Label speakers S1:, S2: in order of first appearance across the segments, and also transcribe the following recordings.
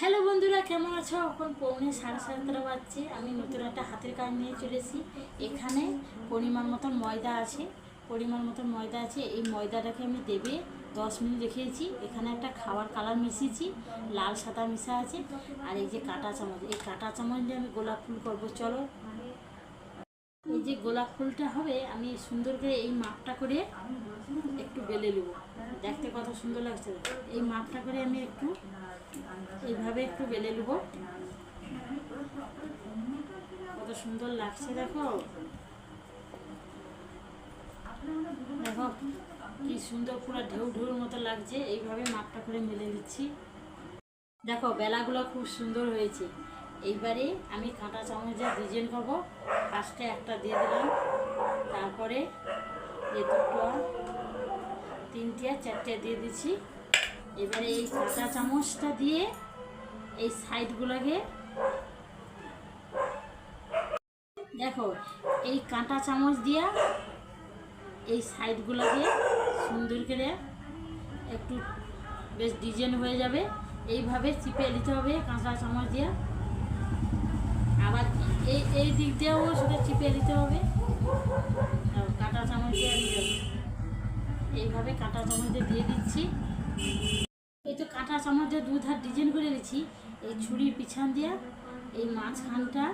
S1: Hello বন্ধুরা, কেমন আছো? এখন পৌনে সাড়ে সাতটা বাজছে। আমি নতুন একটা হাতের কাজ নিয়ে চলেছি এখানে পরিমাণ মতন ময়দা আছে। পরিমাণ মতন ময়দা আছে। এই ময়দাটাকে আমি দেবে দশ মিনিট রেখেছি। এখানে একটা খাবার কালার মিশিয়েছি। লাল, সাদা মিশা আছে। আর এই যে কাঁটা চামচ, এই কাঁটা চামচ দিয়ে আমি গোলাপ ফুল করব। চলো। এই যে গোলাপ ফুলটা হবে, আমি সুন্দর করে এই মাপটা করে একটু বেলে নেব। দেখতে কত সুন্দর লাগছে। এই মাপটা করে আমি একটু এইভাবে একটু বেলে নেব। কত সুন্দর লাগছে, দেখো। দেখো, কি সুন্দর পুরো ঢেউ ঢেউর মতো লাগছে। এইভাবে মাপটা করে মেলে দিচ্ছি দেখো, বেলাগুলো খুব সুন্দর হয়েছে। এইবারে আমি কাঁটা চামচ ডিজাইন করব। ফার্স্টে একটা দিয়ে দিলাম। তারপরে এ দুটো তিনটে আর চারটে দিয়ে দিচ্ছি। এবারে এই কাঁচা চামচটা দিয়ে এই সাইডগুলোকে দেখো, এই কাঁটা চামচ দিয়া এই সাইডগুলোকে সুন্দর করে একটু বেশ ডিজাইন হয়ে যাবে। এইভাবে চিপে নিতে হবে কাঁচা চামচ দিয়ে। আবার এই এই দিক দিয়েও সেটা চিপে নিতে হবে। কাঁটা চামচ দিয়ে আমি এইভাবে কাঁটা চামচ দিয়ে দিচ্ছি। এই তো কাঁটা দিয়ে দু ধার ডিজাইন করে দিচ্ছি এই ছুরির পিছন দিয়ে, এই মাঝখানটা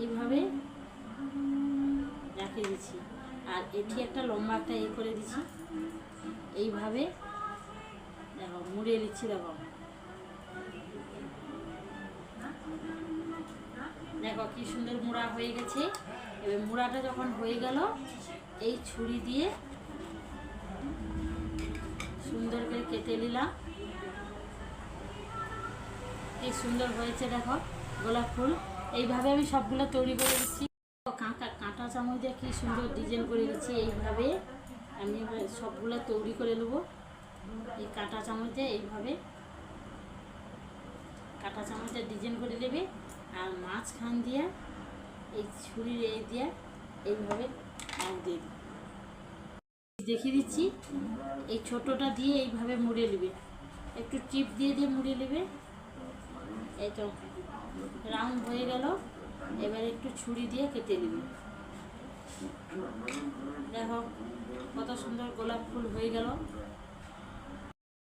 S1: এইভাবে রেখে দিচ্ছি। আর এটি একটা লম্বা একটা এ করে দিচ্ছি। এইভাবে দেখো মুড়িয়ে দিচ্ছি দেখো। দেখো কি সুন্দর মুড়া হয়ে গেছে। এবার মুড়াটা যখন হয়ে গেল, এই ছুরি দিয়ে সুন্দর করে কেটে নিলাম। কি সুন্দর হয়েছে দেখো, গোলাপ ফুল। এইভাবে আমি সবগুলো তৈরি করে দিচ্ছি। কাঁটা কাঁটা চামচ দিয়ে কি সুন্দর ডিজাইন করে দিচ্ছি। এইভাবে আমি সবগুলো তৈরি করে নেব। এই কাঁটা চামচ দিয়ে এইভাবে কাঁটা চামচটা ডিজাইন করে নেবে। আর মাঝখান দিয়ে, এই ছুরির এই দিয়ে এইভাবে দিয়ে দিবে। দেখিয়ে দিচ্ছি। এই ছোটোটা দিয়ে এইভাবে মুড়ে নেবে। একটু টিপ দিয়ে দিয়ে মুড়ে নেবে। এই তো রাউন্ড হয়ে গেল। এবার একটু ছুরি দিয়ে কেটে নেবে। দেখো, কত সুন্দর গোলাপ ফুল হয়ে গেল।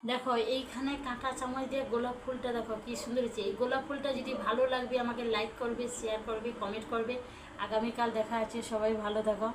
S1: দেখো, এইখানে কাঁটা চামচ দিয়ে গোলাপ ফুলটা দেখো, কি সুন্দর হয়েছে। এই গোলাপ ফুলটা যদি ভালো লাগবে, আমাকে লাইক করবে শেয়ার করবে কমেন্ট করবে। আগামীকাল দেখা আছে সবাই ভালো থাকো।